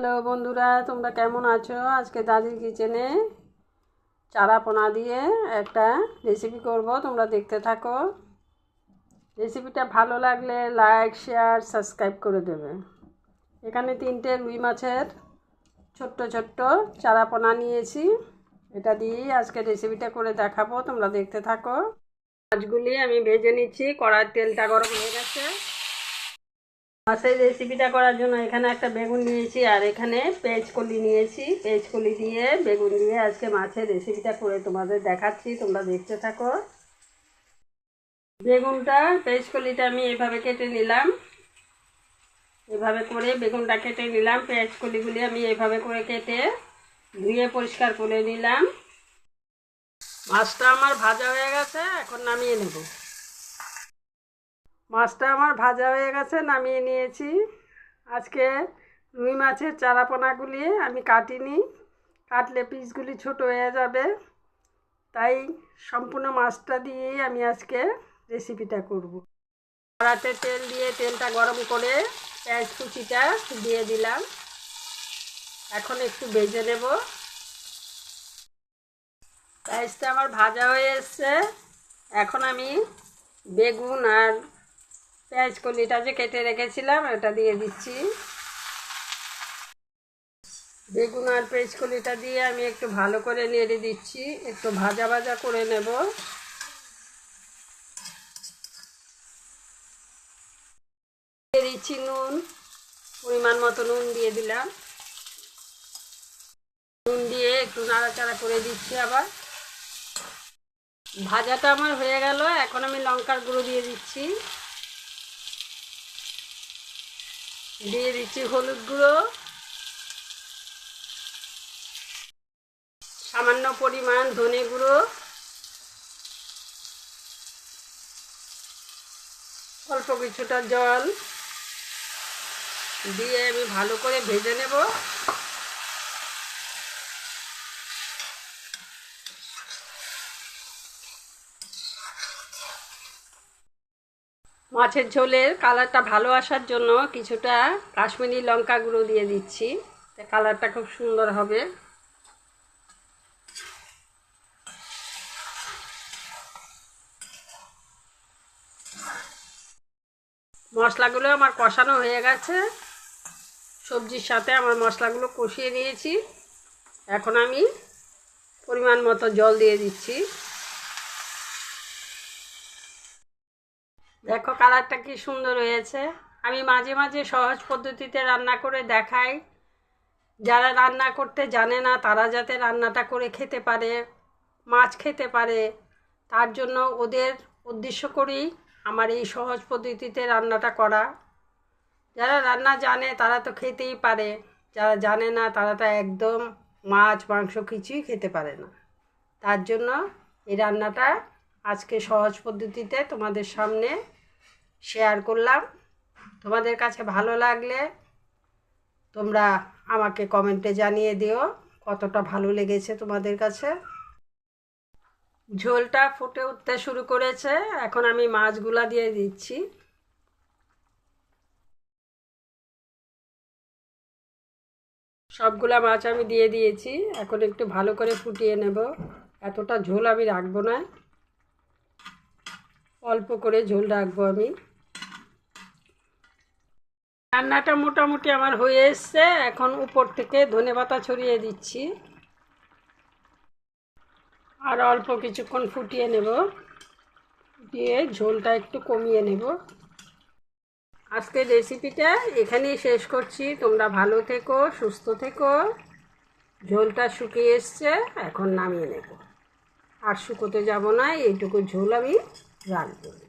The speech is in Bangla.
হ্যালো বন্ধুরা, তোমরা কেমন আছো? আজকে দাদির কিচেনে চারা পোনা দিয়ে একটা রেসিপি করব, তোমরা দেখতে থাকো। রেসিপিটা ভালো লাগলে লাইক শেয়ার সাবস্ক্রাইব করে দেবে। এখানে তিনটে রুই মাছের ছোট্ট ছোট্ট চারা পোনা নিয়েছি। এটা দিয়েই আজকে রেসিপিটা করে দেখাবো, তোমরা দেখতে থাকো। মাছগুলি আমি ভেজে নিচ্ছি কড়ার তেলটা গরম হয়ে গেছে। মাছের রেসিপিটা করার জন্য এখানে একটা বেগুন নিয়েছি, আর এখানে পেঁয়াজ কলি নিয়েছি। পেঁয়াজ কলি দিয়ে বেগুন দিয়ে আজকে মাছের রেসিপিটা করে তোমাদের দেখাচ্ছি, তোমরা দেখতে থাকো। বেগুনটা পেঁয়াজ কলিটা আমি এভাবে কেটে নিলাম। এভাবে করে বেগুনটা কেটে নিলাম পেঁয়াজ কলিগুলি আমি এভাবে করে কেটে ধুয়ে পরিষ্কার করে নিলাম। মাছটা আমার ভাজা হয়ে গেছে, এখন নামিয়ে নেব। মাছটা আমার ভাজা হয়ে গেছে, নামিয়ে নিয়েছি। আজকে রুই মাছের চারাপোনাগুলি আমি কাটিনি। কাটলে পিসগুলি ছোট হয়ে যাবে। তাই সম্পূর্ণ মাছটা দিয়েই আমি আজকে রেসিপিটা করব। কড়াতে তেল দিয়ে তেলটা গরম করে পেঁয়াজ কুচিটা দিয়ে দিলাম। এখন একটু ভেজে নেব। পেঁয়াজটা আমার ভাজা হয়ে এসছে। এখন আমি বেগুন আর পেঁয়াজ কলিটা যে কেটে রেখেছিলাম, ওটা দিয়ে দিচ্ছি। বেগুন আর পেঁয়াজ কলিটা দিয়ে আমি একটু ভালো করে নেড়ে দিচ্ছি। একটু ভাজা ভাজা করে নেব। দিচ্ছি নুন, পরিমাণ মতো নুন দিয়ে দিলাম। নুন দিয়ে একটু নাড়াচাড়া করে দিচ্ছি আবার। ভাজাটা আমার হয়ে গেল, এখন আমি লঙ্কার গুঁড়ো দিয়ে দিচ্ছি। দিয়ে দিচ্ছি হলুদ গুঁড়ো। সামান্য পরিমাণ ধনে গুঁড়ো। অল্প কিছুটা জল। দিয়ে আমি ভালো করে ভেজে নেব। মাছের ঝোলের কালারটা ভালো আসার জন্য কিছুটা কাশ্মীরি লঙ্কা গুঁড়ো দিয়ে দিচ্ছি। কালারটা খুব সুন্দর হবে। মশলাগুলো আমার কষানো হয়ে গেছে। সবজির সাথে আমার মশলাগুলো কষিয়ে নিয়েছি। এখন আমি পরিমাণ মতো জল দিয়ে দিচ্ছি। দেখো কালারটা কি সুন্দর হয়েছে। আমি মাঝে মাঝে সহজ পদ্ধতিতে রান্না করে দেখাই। যারা রান্না করতে জানে না, তারা যাতে রান্নাটা করে খেতে পারে, মাছ খেতে পারে, তার জন্য ওদের উদ্দেশ্য করেই আমার এই সহজ পদ্ধতিতে রান্নাটা করা। যারা রান্না জানে, তারা তো খেতেই পারে। যারা জানে না, তারা তো একদম মাছ, মাংস কিছুই খেতে পারে না। তার জন্য এই রান্নাটা আজকে সহজ পদ্ধতিতে তোমাদের সামনে শেয়ার করলাম। তোমাদের কাছে ভালো লাগলে তোমরা আমাকে কমেন্টে জানিয়ে দিও, কতটা ভালো লেগেছে তোমাদের কাছে। ঝোলটা ফুটে উঠতে শুরু করেছে, এখন আমি মাছগুলা দিয়ে দিচ্ছি। সবগুলা মাছ আমি দিয়ে দিয়েছি, এখন একটু ভালো করে ফুটিয়ে নেব। এতটা ঝোল আমি রাখব না। অল্প করে ঝোল রাখব আমি। রান্নাটা মোটামুটি আমার হয়ে এসছে। এখন উপর থেকে ধনে পাতা ছড়িয়ে দিচ্ছি। আর অল্প কিছুক্ষণ ফুটিয়ে নেব। দিয়ে ঝোলটা একটু কমিয়ে নেব। আজকের রেসিপিটা এখানেই শেষ করছি। তোমরা ভালো থেকো, সুস্থ থেকো। ঝোলটা শুকিয়ে এসছে, এখন নামিয়ে নেব। আর শুকোতে যাব না, এইটুকু ঝোল আমি রাখব